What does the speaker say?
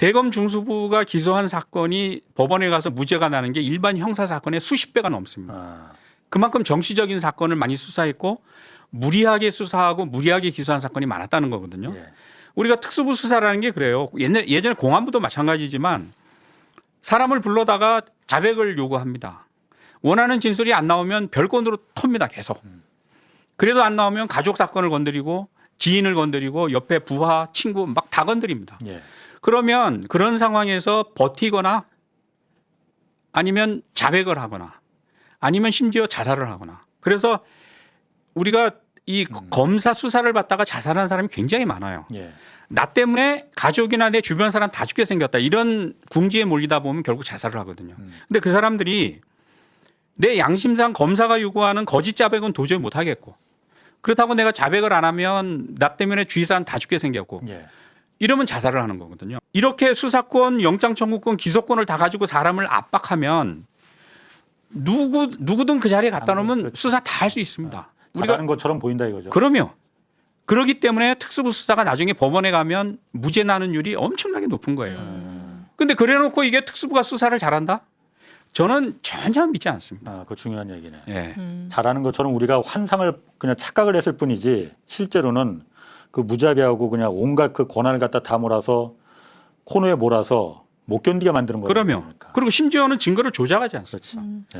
대검 중수부가 기소한 사건이 법원에 가서 무죄가 나는 게 일반 형사 사건의 수십 배가 넘습니다. 아, 그만큼 정치적인 사건을 많이 수사했고 무리하게 수사하고 무리하게 기소한 사건이 많았다는 거거든요. 예. 우리가 특수부 수사라는 게 그래요. 옛날 예전에 공안부도 마찬가지지만 사람을 불러다가 자백을 요구합니다. 원하는 진술이 안 나오면 별건으로 텁니다. 계속. 그래도 안 나오면 가족 사건을 건드리고 지인을 건드리고 옆에 부하, 친구 막 다 건드립니다. 예. 그러면 그런 상황에서 버티거나 아니면 자백을 하거나 아니면 심지어 자살을 하거나 그래서 우리가 이 검사 수사를 받다가 자살하는 사람이 굉장히 많아요. 예. 나 때문에 가족이나 내 주변 사람 다 죽게 생겼다. 이런 궁지에 몰리다 보면 결국 자살을 하거든요. 음. 근데 그 사람들이 내 양심상 검사가 요구하는 거짓 자백은 도저히 못 하겠고 그렇다고 내가 자백을 안 하면 나 때문에 주위 사람 다 죽게 생겼고 예. 이러면 자살을 하는 거거든요. 이렇게 수사권, 영장 청구권, 기소권을 다 가지고 사람을 압박하면 누구 누구든 그 자리에 갖다 놓으면 그렇죠. 수사 다 할 수 있습니다. 우리가 잘하는 것처럼 보인다 이거죠. 그러면 그러기 때문에 특수부 수사가 나중에 법원에 가면 무죄 나는율이 엄청나게 높은 거예요. 음. 근데 그래놓고 이게 특수부가 수사를 잘한다? 저는 전혀 믿지 않습니다. 아, 그 중요한 얘기네. 예. 잘하는 것처럼 우리가 환상을 그냥 착각을 했을 뿐이지 실제로는 그 무자비하고 그냥 온갖 그 권한을 갖다 다 몰아서 코너에 몰아서 못 견디게 만드는 거예요. 그러면 그러니까. 그리고 심지어는 증거를 조작하지 않습니다. 그렇죠.